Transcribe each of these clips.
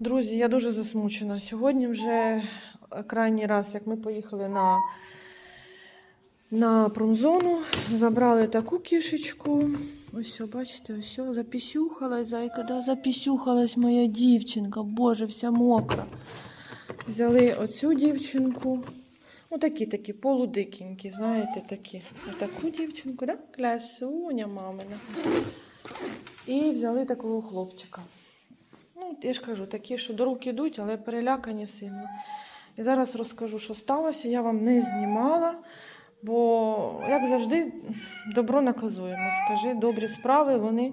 Друзі, я дуже засмучена. Сьогодні вже крайній раз, як ми поїхали на, на промзону, забрали таку кішечку. Ось, все, бачите, ось запісюхалась, зайка, да, запісюхалась моя дівчинка, боже, вся мокра. Взяли оцю дівчинку. Ну, такі такі полудикінькі, знаєте, такі. Отаку дівчинку, да? Клясуня мамина. І взяли такого хлопчика. Ну, я ж кажу, такі, що до рук ідуть, але перелякані сильно. І зараз розкажу, що сталося. Я вам не знімала, бо, як завжди, добро наказуємо. Скажи, добрі справи, вони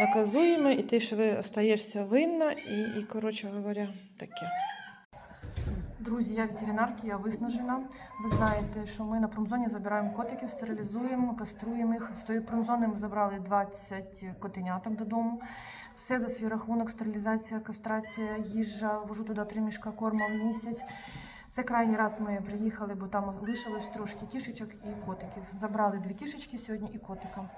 наказуємо, і ти ж ви остаєшся винна, і, і коротше говоря, таке. Друзі, я ветеринарки, я виснажена. Ви знаєте, що ми на промзоні забираємо котиків, стерилізуємо, каструємо їх. З тої промзони ми забрали 20 котеняток додому. Все за свій рахунок, стерилізація, кастрація, їжа, вожу туди три мішка корму в місяць. Це крайній раз ми приїхали, бо там лишилось трошки кішечок і котиків. Забрали дві кішечки сьогодні і котика.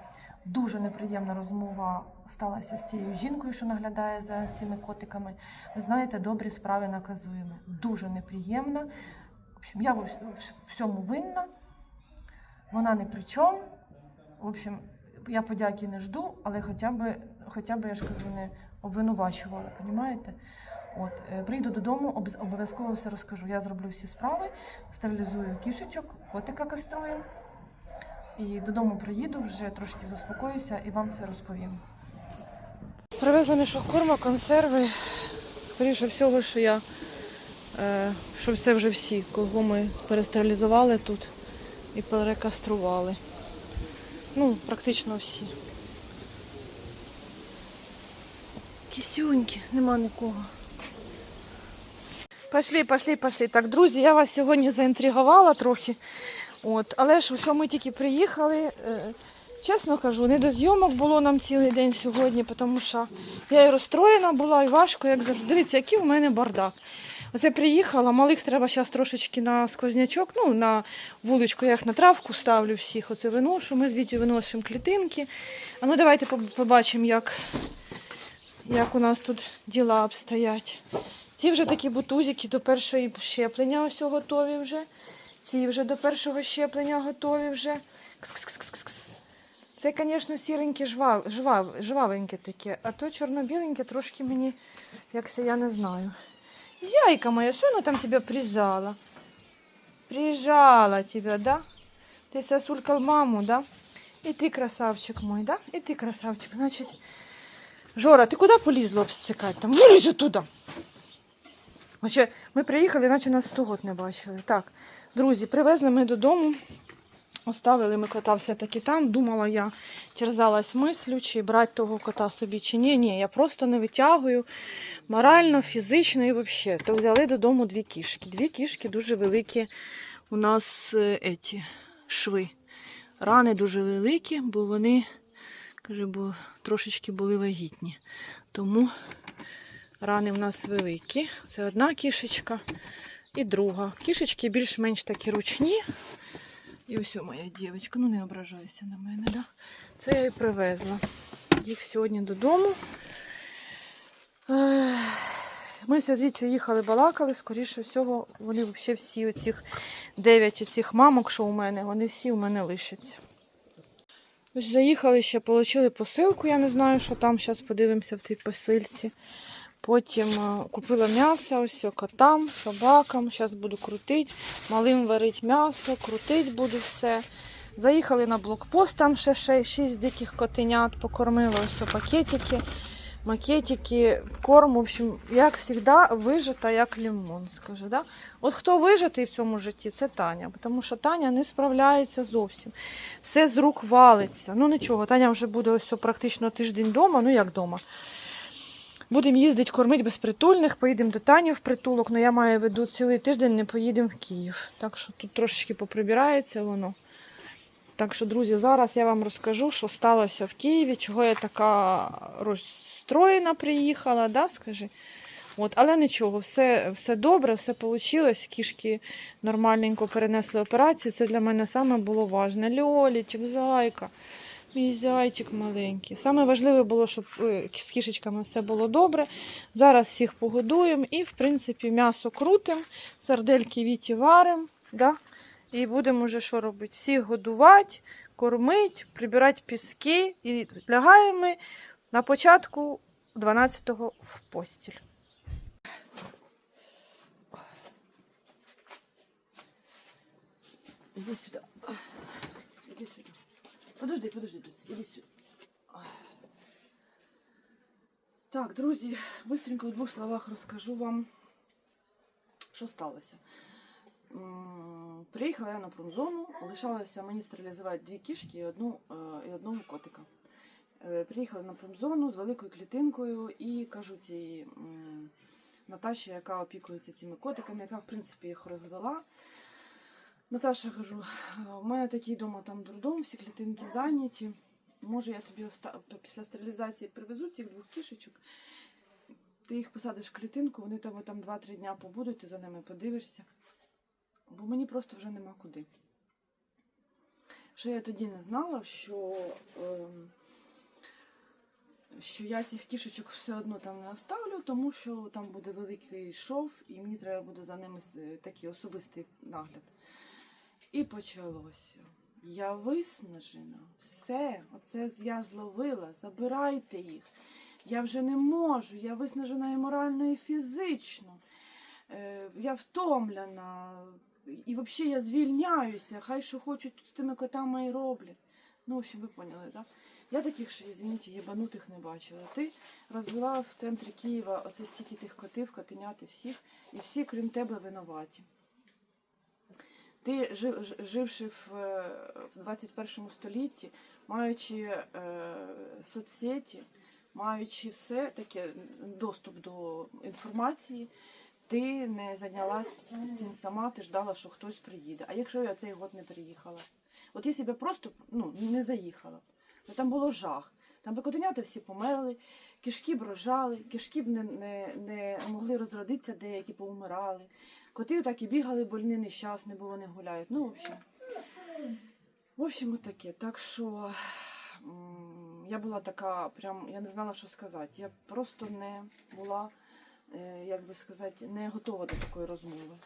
Дуже неприємна розмова сталася з цією жінкою, що наглядає за цими котиками. Ви знаєте, добрі справи наказуємо. Дуже неприємна. В общем, я в всьому винна. Вона не при чому. В общем, я подяки не жду, але хоча б, хоча б я ж кажу, не обвинувачувала, розумієте? От, е, прийду додому, обов'язково все розкажу. Я зроблю всі справи, стерилізую кішечок, котика каструю. І додому приїду, вже трошки заспокоюся і вам все розповім. Привезли мішок корма, консерви. Скоріше всього, що я е, що це вже всі, кого ми перестерилізували тут і перекастрували. Ну, практично всі. Кисюньки, нема нікого. Пошли, пошли, пошли. Так, друзі, я вас сьогодні заінтригувала трохи. От, але ж що ми тільки приїхали. Е, чесно кажу, не до зйомок було нам цілий день сьогодні, тому що я і розстроєна була, і важко, як завжди. Дивіться, який у мене бардак. Оце приїхала, малих треба зараз трошечки на сквознячок, ну, на вуличку, я їх на травку ставлю всіх. Оце виношу. Ми з Вітю виносимо клітинки. А ну давайте побачимо, як, як у нас тут діла обстоять. Ці вже такі бутузики до першої щеплення ось готові вже. Ці вже до першого щеплення готові вже. Кс-кс-кс-кс-кс. Це, звісно, сіреньке, жвав, жвав, жвавеньке таке, а то чорно-біленьке трошки мені, якся я не знаю. Зяйка моя, що вона там тебе прижала? Прижала тебя, да? Ты сосулькал маму, да? И ты красавчик мой, да? И ты красавчик. Значит, Жора, ти куди полізла обсикати? Там вилізь оттуда. Вообще, ми приїхали, наче нас 100 год не бачили. Так, друзі, привезли ми додому. Оставили ми кота все-таки там. Думала, я терзалась мислю, чи брати того кота собі, чи ні. Ні, я просто не витягую морально, фізично і взагалі. То взяли додому дві кішки. Дві кішки дуже великі у нас е, еті, шви. Рани дуже великі, бо вони, каже, бо трошечки були вагітні. Тому рани в нас великі. Це одна кішечка і друга. Кішечки більш-менш такі ручні. І ось моя дівчинка, ну не ображайся на мене, да? Це я і привезла. Їх сьогодні додому. Ми з їхали, балакали, скоріше всього, вони взагалі всі оцих дев'ять оцих мамок, що у мене, вони всі у мене лишаться. Ось заїхали ще, отримали посилку, я не знаю, що там, зараз подивимося в тій посильці. Потім е, купила м'ясо, ось котам, собакам. Зараз буду крутити. Малим варить м'ясо, крутити буду все. Заїхали на блокпост, там ще 6 диких котенят, покормила ось пакетики, макетики, корм. В общем, як завжди, вижита, як лимон, скажу. Да? От хто вижитий в цьому житті, це Таня. Тому що Таня не справляється зовсім. Все з рук валиться. Ну нічого, Таня вже буде ось практично тиждень вдома, ну як вдома. Будемо їздити кормити безпритульних, поїдемо до Тані в притулок, але я маю в виду цілий тиждень не поїдемо в Київ. Так що тут трошечки поприбирається воно. Так що, друзі, зараз я вам розкажу, що сталося в Києві, чого я така розстроєна приїхала, да, скажи. От, але нічого, все, все добре, все вийшло. Кішки нормальненько перенесли операцію. Це для мене саме було важне. Льолічик, зайка. Мій зайчик маленький. Саме важливе було, щоб е, з кішечками все було добре. Зараз всіх погодуємо і, в принципі, м'ясо крутимо, сардельки віті варимо. Да? І будемо вже що робити? Всіх годувати, кормити, прибирати піски. І лягаємо на початку 12-го в постіль. Іди сюди. Подожди, подожди, іди сюди. Так, друзі, быстренько в двох словах розкажу вам, що сталося. Приїхала я на промзону, лишалося мені стерилізувати дві кішки і, одну, і одного котика. Е, Приїхали на промзону з великою клітинкою і кажу цій Наташі, яка опікується цими котиками, яка в принципі їх розвела. Наташа кажу, у мене такий дома там дурдом, всі клітинки зайняті. Може, я тобі оста... після стерилізації привезу цих двох кішечок. Ти їх посадиш в клітинку, вони тебе там 2-3 дня побудуть, ти за ними подивишся. Бо мені просто вже нема куди. Що я тоді не знала, що, ем, що я цих кішечок все одно там не оставлю, тому що там буде великий шов, і мені треба буде за ними такий особистий нагляд. І почалося. Я виснажена, все, оце я зловила, забирайте їх. Я вже не можу, я виснажена і морально, і фізично. Е, я втомлена. І взагалі я звільняюся, хай що хочуть з тими котами і роблять. Ну, в общем, ви поняли, так? Я таких ще, извините, єбанутих не бачила. Ти розвела в центрі Києва оце стільки тих котів, котенят і всіх, і всі, крім тебе, винуваті. Ти, жив, живши в, е, в 21 столітті, маючи е, соцсеті, маючи все таке доступ до інформації, ти не зайнялась з цим сама, ти ждала, що хтось приїде. А якщо я цей год не приїхала? От я просто ну, не заїхала, то там було жах. Там би котенята всі померли, кишки б рожали, кишки б не, не, не могли розродитися, деякі поумирали. Коти так і бігали больні, нещасні, бо вони гуляють. Ну, в общем. В общем, от таке. Так що я була така, прям, я не знала, що сказати. Я просто не була, е, як би сказати, не готова до такої розмови.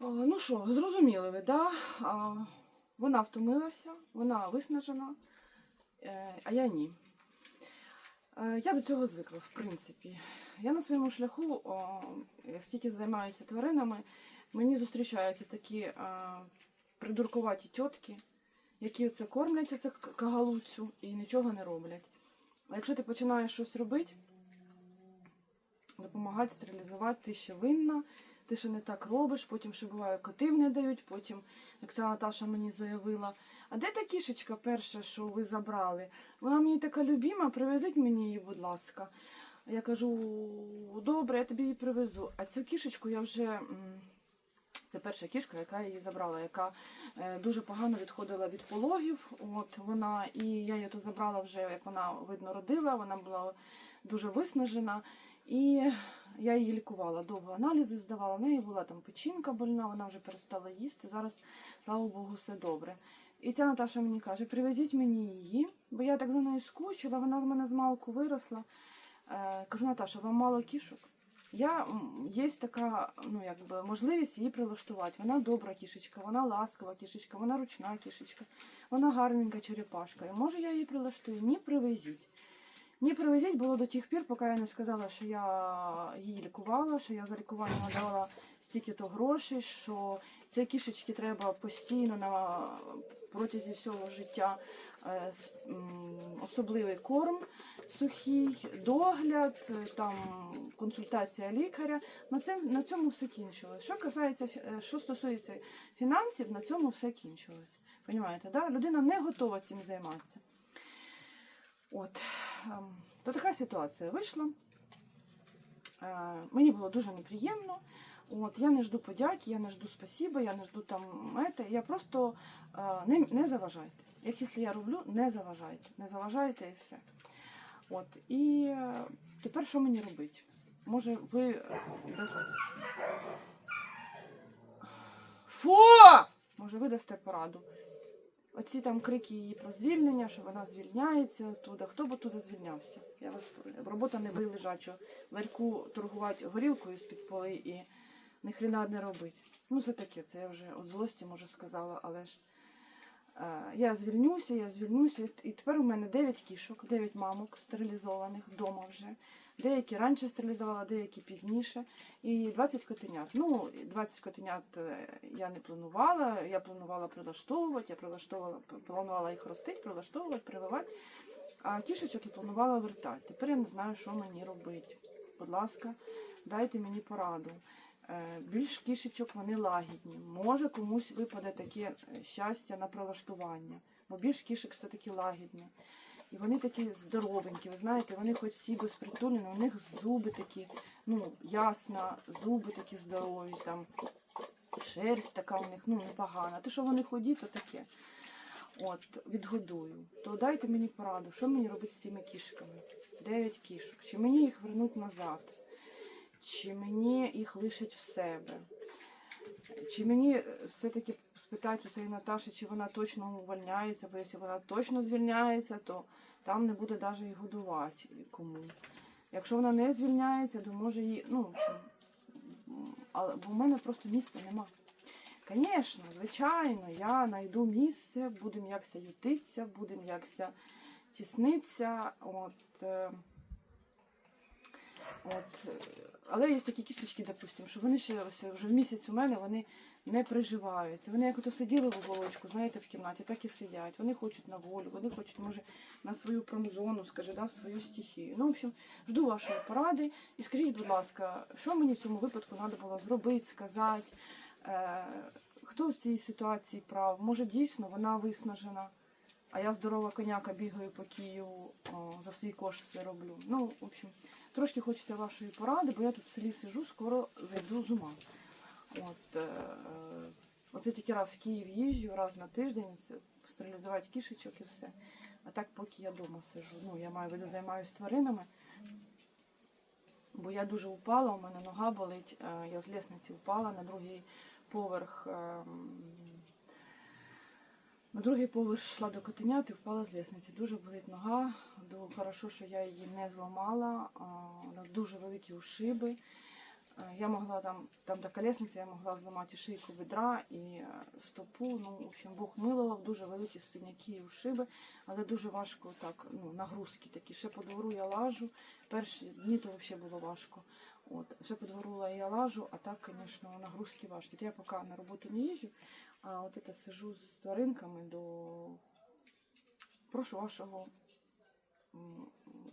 Ну що, зрозуміли ви, да? Вона втомилася, вона виснажена, е, а я ні. Е, Я до цього звикла, в принципі. Я на своєму шляху, скільки займаюся тваринами, мені зустрічаються такі е, придуркуваті тітки, які оце кормлять оце кагалуцю і нічого не роблять. А якщо ти починаєш щось робити, допомагати стерилізувати, ти ще винна, ти ще не так робиш, потім ще буває котів не дають, потім, ця Наташа мені заявила, а де та кішечка перша, що ви забрали? Вона мені така любима, привезіть мені її, будь ласка. Я кажу, добре, я тобі її привезу. А цю кішечку я вже. Це перша кішка, яка її забрала, яка е, дуже погано відходила від пологів. От вона, і я її то забрала вже, як вона видно родила, вона була дуже виснажена. І я її лікувала, довго аналізи здавала. В неї була там печінка больна, вона вже перестала їсти. Зараз, слава Богу, все добре. І ця Наташа мені каже: привезіть мені її, бо я так за нею скучила, вона в мене з малку виросла. Е, кажу, Наташа, вам мало кішок? Я є така ну, якби, можливість її прилаштувати. Вона добра кішечка, вона ласкава кішечка, вона ручна кішечка, вона гарненька черепашка. І може я її прилаштую? Ні, привезіть. Ні, привезіть було до тих пір, поки я не сказала, що я її лікувала, що я за лікування надавала стільки то грошей, що ці кішечки треба постійно на протязі всього життя е, особливий корм сухий, догляд, е, там консультація лікаря. На, це, на цьому все кінчилось. Що касається, е, що стосується фінансів, на цьому все кінчилось. Понімаєте, да? Людина не готова цим займатися. От. Ем, То така ситуація вийшла. Е, Мені було дуже неприємно. От, я не жду подяки, я не жду спасіба, я не жду там ете. Я просто е, не, не заважайте. Як якщо я роблю, не заважайте. Не заважайте і все. От, і е, тепер що мені робити? Може, ви. е, Фу! Може, ви дасте пораду. Оці там крики її про звільнення, що вона звільняється оттуда. Хто б туди звільнявся? Я вас. Робота не бий лежачого. Ларьку торгувати горілкою з-під поли і ніхрена не робить. Ну, це таке, це я вже от злості, може, сказала, але ж я звільнюся, я звільнюся. І тепер у мене 9 кішок, 9 мамок стерилізованих вдома вже. Деякі раніше стерилізувала, деякі пізніше. І 20 котенят. Ну, 20 котенят е, я не планувала. Я планувала прилаштовувати, я прилаштовувала, планувала їх ростити, прилаштовувати, прививати. А кішечок я планувала вертати. Тепер я не знаю, що мені робити. Будь ласка, дайте мені пораду. Е, Більш кішечок вони лагідні. Може комусь випаде таке е, щастя на прилаштування, бо більш кішек все-таки лагідні. І вони такі здоровенькі, ви знаєте, вони хоч всі безпритульні, у них зуби такі, ну, ясна, зуби такі здорові, там шерсть така у них, ну, непогана. Те, що вони ході, то таке. От, відгодую. То дайте мені пораду, що мені робити з цими кішками? Дев'ять кішок. Чи мені їх вернуть назад? Чи мені їх лишить в себе? Чи мені е, все-таки спитати у цієї Наташі, чи вона точно увольняється, бо якщо вона точно звільняється, то там не буде навіть і годувати кому. Якщо вона не звільняється, то може її. Ну, але бо в мене просто місця нема. Звісно, звичайно, я знайду місце, будемо якся ютитися, будемо якся тіснитися. От, е, от, е, але є такі кісточки, допустимо, що вони ще ось вже місяць у мене вони не приживаються. Вони як ото сиділи в уголочку, знаєте, в кімнаті, так і сидять. Вони хочуть на волю, вони хочуть, може, на свою промзону, скажи, да, в свою стихію. Ну, в общем, жду вашої поради. І скажіть, будь ласка, що мені в цьому випадку треба було зробити, сказати? Е, хто в цій ситуації прав? Може, дійсно вона виснажена, а я здорова коняка бігаю по Києву, о, за свій кошт це роблю. Ну, в общем, трошки хочеться вашої поради, бо я тут в селі сижу, скоро зайду з ума. От, е, оце тільки раз в Київ їжджу, раз на тиждень, стерилізувати кішечок і все. А так, поки я вдома сижу. Ну, я маю виду, займаюся тваринами. Бо я дуже упала, у мене нога болить. е, Я з лісниці впала на другий поверх. ем, На другий поверх йшла до котенят і впала з лісниці. Дуже болить нога. Ду- Хорошо, що я її не зламала. У нас дуже великі ушиби. Е, Я могла там, там така лісниця, я могла зламати шийку бедра і е, стопу. Ну, в общем, Бог милував, дуже великі синяки і ушиби, але дуже важко так, ну, нагрузки такі. Ще по двору я лажу. Перші дні то взагалі було важко. От, ще по двору я лажу, а так, звісно, нагрузки важкі. То я поки на роботу не їжджу, а от це сижу з тваринками до прошу вашого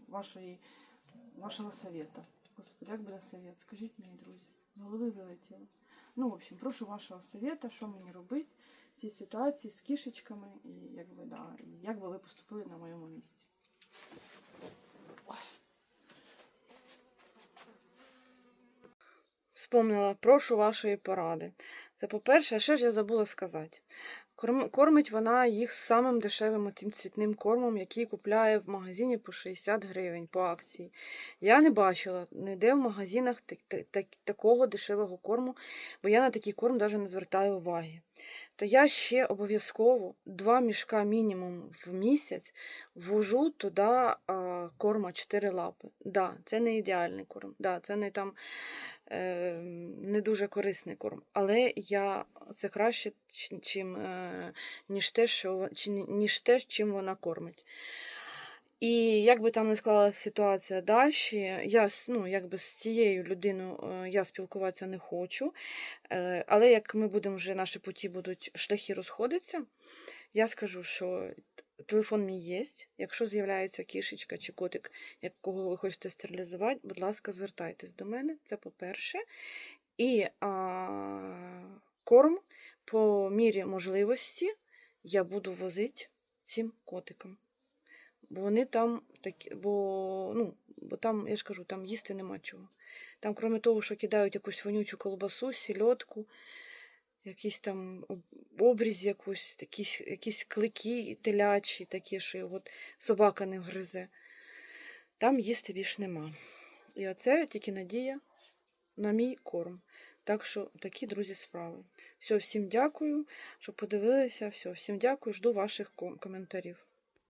вашої, вашого совета. Господи, як буде совет? Скажіть мені, друзі, з голови вилетіло. Ну, в общем, прошу вашого совета, що мені робити в цій ситуації з кішечками, і як би, да, і як би ви поступили на моєму місці. Вспомнила, прошу вашої поради. Це по-перше, ще ж я забула сказати. Корм- Кормить вона їх самим дешевим тим цвітним кормом, який купляє в магазині по 60 гривень по акції. Я не бачила ніде в магазинах так- так- так- такого дешевого корму, бо я на такий корм навіть не звертаю уваги. То я ще обов'язково два мішка мінімум в місяць ввожу туди а, корма 4 лапи. Да, це не ідеальний корм, да, це не там не дуже корисний корм. Але я це краще, чим, е, ніж, те, що, ніж те, чим вона кормить. І як би там не склалася ситуація далі, я ну, якби з цією людиною е, я спілкуватися не хочу. Е, Але як ми будемо вже наші путі будуть шляхи розходитися, я скажу, що телефон мій є. Якщо з'являється кішечка чи котик, якого ви хочете стерилізувати, будь ласка, звертайтесь до мене. Це по-перше. І а, корм по мірі можливості я буду возити цим котикам. Бо вони там такі, бо, ну, бо там, я ж кажу, там їсти нема чого. Там, крім того, що кидають якусь вонючу колбасу, сільотку, якийсь там об- обріз якусь, якісь, якісь клики телячі, такі, що от собака не вгризе. Там їсти більш нема. І оце тільки надія на мій корм. Так що такі, друзі, справи. Все, всім дякую, що подивилися. Все, всім дякую, жду ваших коментарів.